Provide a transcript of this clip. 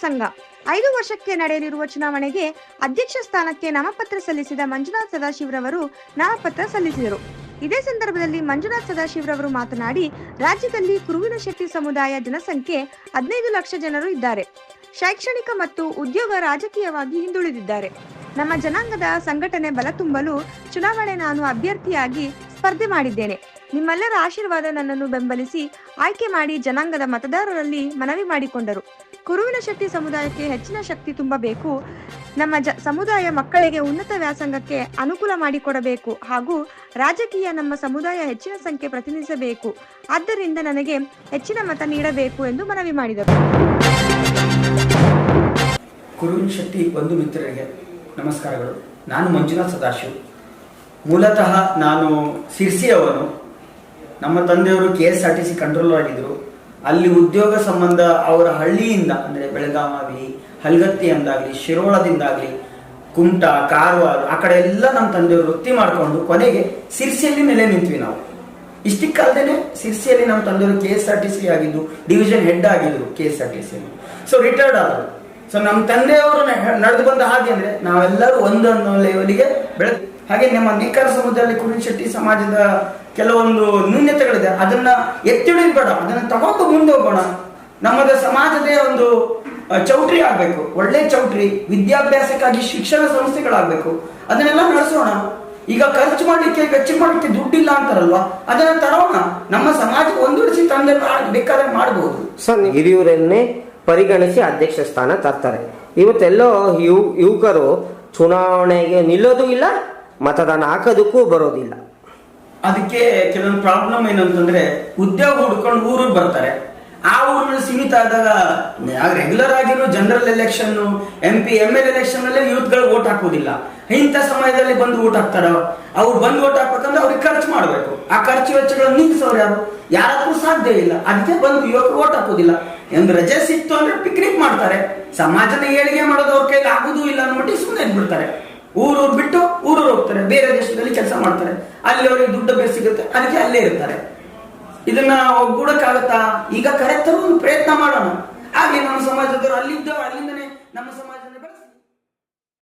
ಸಂಘ. ಐದು ವರ್ಷಕ್ಕೆ ನಡೆಯಲಿರುವ ಚುನಾವಣೆಗೆ ಅಧ್ಯಕ್ಷ ಸ್ಥಾನಕ್ಕೆ ನಾಮಪತ್ರ ಸಲ್ಲಿಸಿದ ಮಂಜುನಾಥ್ ಸದಾಶಿವರವರು ನಾಮಪತ್ರ ಸಲ್ಲಿಸಿದರು. ಇದೇ ಸಂದರ್ಭದಲ್ಲಿ ಮಂಜುನಾಥ್ ಸದಾಶಿವರವರು ಮಾತನಾಡಿ, ರಾಜ್ಯದಲ್ಲಿ ಕುರುವಿನ ಶಕ್ತಿ ಸಮುದಾಯ ಜನಸಂಖ್ಯೆ ಹದಿನೈದು ಲಕ್ಷ ಜನರು ಇದ್ದಾರೆ. ಶೈಕ್ಷಣಿಕ ಮತ್ತು ಉದ್ಯೋಗ ರಾಜಕೀಯವಾಗಿ ಹಿಂದುಳಿದಿದ್ದಾರೆ. ನಮ್ಮ ಜನಾಂಗದ ಸಂಘಟನೆ ಬಲ ತುಂಬಲು ಚುನಾವಣೆ ನಾನು ಅಭ್ಯರ್ಥಿಯಾಗಿ ಸ್ಪರ್ಧೆ ಮಾಡಿದ್ದೇನೆ. ನಿಮ್ಮೆಲ್ಲರ ಆಶೀರ್ವಾದ ನನ್ನನ್ನು ಬೆಂಬಲಿಸಿ ಆಯ್ಕೆ ಮಾಡಿ ಜನಾಂಗದ ಮತದಾರರಲ್ಲಿ ಮನವಿ ಮಾಡಿಕೊಂಡರು. ಕುರುವಿನ ಶಕ್ತಿ ಸಮುದಾಯಕ್ಕೆ ಹೆಚ್ಚಿನ ಶಕ್ತಿ ತುಂಬಬೇಕು. ನಮ್ಮ ಜ, ಸಮುದಾಯ ಮಕ್ಕಳಿಗೆ ಉನ್ನತ ವ್ಯಾಸಂಗಕ್ಕೆ ಅನುಕೂಲ ಮಾಡಿಕೊಡಬೇಕು ಹಾಗೂ ರಾಜಕೀಯ ನಮ್ಮ ಸಮುದಾಯ ಹೆಚ್ಚಿನ ಸಂಖ್ಯೆ ಪ್ರತಿನಿಧಿಸಬೇಕು. ಆದ್ದರಿಂದ ನನಗೆ ಹೆಚ್ಚಿನ ಮತ ನೀಡಬೇಕು ಎಂದು ಮನವಿ ಮಾಡಿದರು. ಕುರುವಿನ ಶಕ್ತಿ ಬಂಧು ಮಿತ್ರರಿಗೆ ನಮಸ್ಕಾರಗಳು. ನಾನು ಮಂಜುನಾಥ್ ಸದಾಶಿವ್. ಮೂಲತಃ ನಾನು ಸಿರ್ಸಿಯವನು. ನಮ್ಮ ತಂದೆಯವರು K S R T C controller ಆಗಿದ್ರು. ಅಲ್ಲಿ ಉದ್ಯೋಗ ಸಂಬಂಧ ಅವರ ಹಳ್ಳಿಯಿಂದ, ಅಂದರೆ ಬೆಳಗಾವಿ ಹಲ್ಗತ್ತಿಯಿಂದಾಗಲಿ ಶಿರೋಳದಿಂದಾಗಲಿ, ಕುಮಟ, ಕಾರವಾರ, ಆ ಕಡೆ ಎಲ್ಲ ನಮ್ಮ ತಂದೆಯವರು ವೃತ್ತಿ ಮಾಡಿಕೊಂಡು ಕೊನೆಗೆ ಸಿರ್ಸಿಯಲ್ಲಿ ನೆಲೆ ನಿಂತ್ವಿ ನಾವು. ಇಷ್ಟಕ್ಕಲ್ದೇನೆ ಸಿರ್ಸಿಯಲ್ಲಿ ನಮ್ಮ ತಂದೆಯವರು K S R T C ಆಗಿದ್ದು ಡಿವಿಷನ್ ಹೆಡ್ ಆಗಿದ್ರು K S R T C so retired ಆದರು. ಸೊ ನಮ್ಮ ತಂದೆಯವರು ನಡೆದು ಬಂದ ಹಾಗೆ ಅಂದರೆ ನಾವೆಲ್ಲರೂ ಒಂದೊಂದು ಲೆವೆಲ್ಗೆ ಬೆಳೆ ಹಾಗೆ ನಮ್ಮ ನಿಕರ ಸಮುದಾಯದಲ್ಲಿ ಕುರುನ್ ಶೆಟ್ಟಿ ಸಮಾಜದ ಕೆಲವೊಂದು ನ್ಯೂನ್ಯತೆಗಳಿದೆ ಅದನ್ನ ಎತ್ತಿಡಿಬೇಡ ಅದನ್ನು ತಗೊಂಡು ಮುಂದೆ ಹೋಗೋಣ. ನಮ್ಮದ ಸಮಾಜದ ಒಂದು ಚೌಟ್ರಿ ಆಗ್ಬೇಕು. ಒಳ್ಳೆ ಚೌಟ್ರಿ, ವಿದ್ಯಾಭ್ಯಾಸಕ್ಕಾಗಿ ಶಿಕ್ಷಣ ಸಂಸ್ಥೆಗಳಾಗಬೇಕು. ಅದನ್ನೆಲ್ಲ ನಡೆಸೋಣ. ಈಗ ಖರ್ಚು ಮಾಡಲಿಕ್ಕೆ ಖರ್ಚು ಮಾಡಲಿಕ್ಕೆ ದುಡ್ಡಿಲ್ಲ ಅಂತಾರಲ್ವ? ಅದನ್ನ ತರೋಣ. ನಮ್ಮ ಸಮಾಜ ಒಂದುಡಿಸಿ ತಂದೆ ಬೇಕಾದ್ರೆ ಮಾಡಬಹುದು ಸರ್, ಹಿರಿಯೂರನ್ನೇ ಪರಿಗಣಿಸಿ ಅಧ್ಯಕ್ಷ ಸ್ಥಾನ ತರ್ತಾರೆ. ಇವತ್ತೆಲ್ಲೋ ಯುವಕರು ಚುನಾವಣೆಗೆ ನಿಲ್ಲೋದು ಇಲ್ಲ, ಮತದಾನ ಹಾಕೋದಕ್ಕೂ ಬರೋದಿಲ್ಲ. ಅದಕ್ಕೆ ಕೆಲವೊಂದು ಪ್ರಾಬ್ಲಮ್ ಏನಂತಂದ್ರೆ ಉದ್ಯೋಗ ಹುಡ್ಕೊಂಡು ಊರಿಗೆ ಬರ್ತಾರೆ. ಆ ಊರಿನಲ್ಲಿ ಸೀಮಿತ ಆದಾಗ ರೆಗ್ಯುಲರ್ ಆಗಿರೋ general election M P M L election ಅಲ್ಲಿ ಯೂತ್ಗಳು ಓಟ್ ಹಾಕೋದಿಲ್ಲ ಇಂಥ ಸಮಯದಲ್ಲಿ ಬಂದು ಓಟ್ ಹಾಕ್ತಾರ? ಅವ್ರು ಬಂದು ಓಟ್ ಹಾಕ್ಬೇಕಂದ್ರೆ ಅವ್ರಿಗೆ ಖರ್ಚು ಮಾಡಬೇಕು. ಆ ಖರ್ಚು ವೆಚ್ಚಗಳನ್ನು ನಿಲ್ಲಿಸೋರು ಯಾರು? ಯಾರಾದ್ರೂ ಸಾಧ್ಯ ಇಲ್ಲ. ಅದಕ್ಕೆ ಬಂದು ಯುವಕರು ಓಟ್ ಹಾಕೋದಿಲ್ಲ ಎಂದು ರಜೆ ಸಿಕ್ತು ಅಂದ್ರೆ ಪಿಕ್ನಿಕ್ ಮಾಡ್ತಾರೆ. ಸಮಾಜದ ಏಳಿಗೆ ಮಾಡೋದು ಅವ್ರ ಕೈಲಿ ಆಗುದೂ ಇಲ್ಲ ಅಂದ್ಬಿಟ್ಟು ಸುಮ್ಮನೆ ಬಿಡ್ತಾರೆ ಊರೂರು ಬಿಟ್ಟು ಊರೂರು ಹೋಗ್ತಾರೆ. ಬೇರೆ ದೇಶದಲ್ಲಿ ಕೆಲಸ ಮಾಡ್ತಾರೆ. ಅಲ್ಲಿ ಅವರಿಗೆ ದುಡ್ಡು ಬೇರೆ ಸಿಗುತ್ತೆ. ಅದಕ್ಕೆ ಅಲ್ಲೇ ಇರ್ತಾರೆ. ಇದನ್ನ ಒಗ್ಗೂಡಕ್ಕಾಗತ್ತಾ? ಈಗ ಕರೆತರು ಪ್ರಯತ್ನ ಮಾಡೋಣ. ಹಾಗೆ ನಮ್ಮ ಸಮಾಜದವರು ಅಲ್ಲಿದ್ದ ಅಲ್ಲಿಂದನೇ ನಮ್ಮ ಸಮಾಜ